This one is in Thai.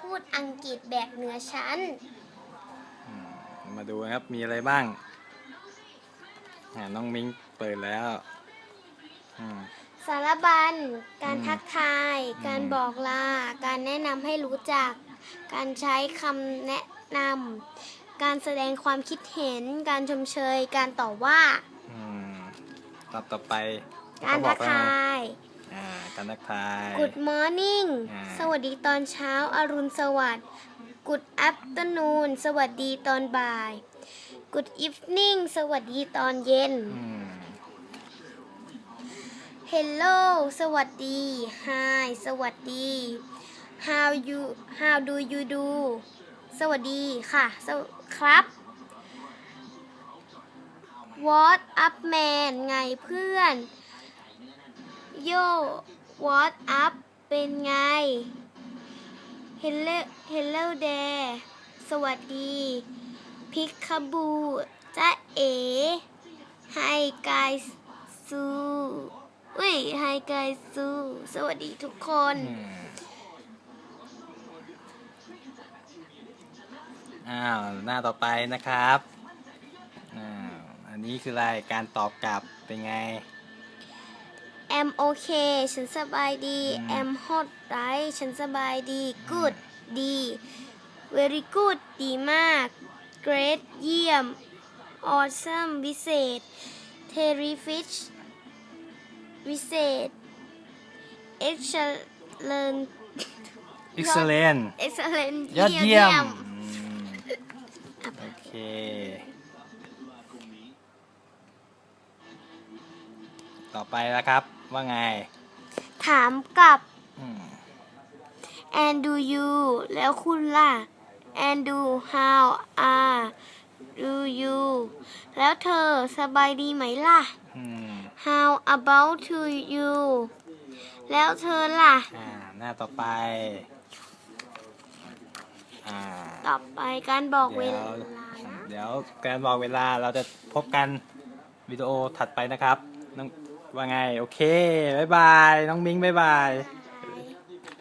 พูดอังกฤษแบบเหนือชั้นอืมมาดูนะครับ มีอะไรบ้างอ่าน้องมิ้งเปิดแล้วอืม สารบัญ การอืมทักทาย อืม การบอกลา การแนะนำให้รู้จัก การใช้คำแนะนำ การแสดงความคิดเห็น การชมเชย การต่อว่า อืมต่อต่อไปการเขบทัอกทว่ไงาย อ่าการทักทาย Good morning อ่า สวัสดีตอนเช้าอรุณสวัสดิ์ Good afternoon สวัสดีตอนบ่าย Good evening สวัสดีตอนเย็น อืม Hello สวัสดี Hi สวัสดี How you How do you do สวัสดีค่ะสวครับ What up man ไงเพื่อน Yo What up เป็นไง Hello Hello there สวัสดี พิกาบูจ้าเอ Hi guys ซูเว้ย Hi guys ซูสวัสดีทุกคน อ้าว หน้าต่อไปนะครับ อ้าว อันนี้คืออะไรการตอบกลับเป็นไง am okay ฉันสบายดีอืม am hot ไรฉันสบายดี good ดี very good ดีมาก great เยี่ยม awesome วิเศษ terrific วิเศษ excellent excellent excellent ยอดเยี่ยมอืมอะโอเค ต่อไปแล้วครับ ว่าไง ถามกลับ อืม and do you แล้วคุณล่ะ and do how are do you แล้วเธอสบายดีไหมล่ะ อืม how about to you แล้วเธอล่ะ อ่า หน้าต่อไป อ่า ต่อไปการบอกเวเดี๋ยวลานะ เดี๋ยวการบอกเวลาเราจะพบกันวิดีโอถัดไปนะครับน้อง ว่าไง โอเคบายบาย น้องมิ้งบายบาย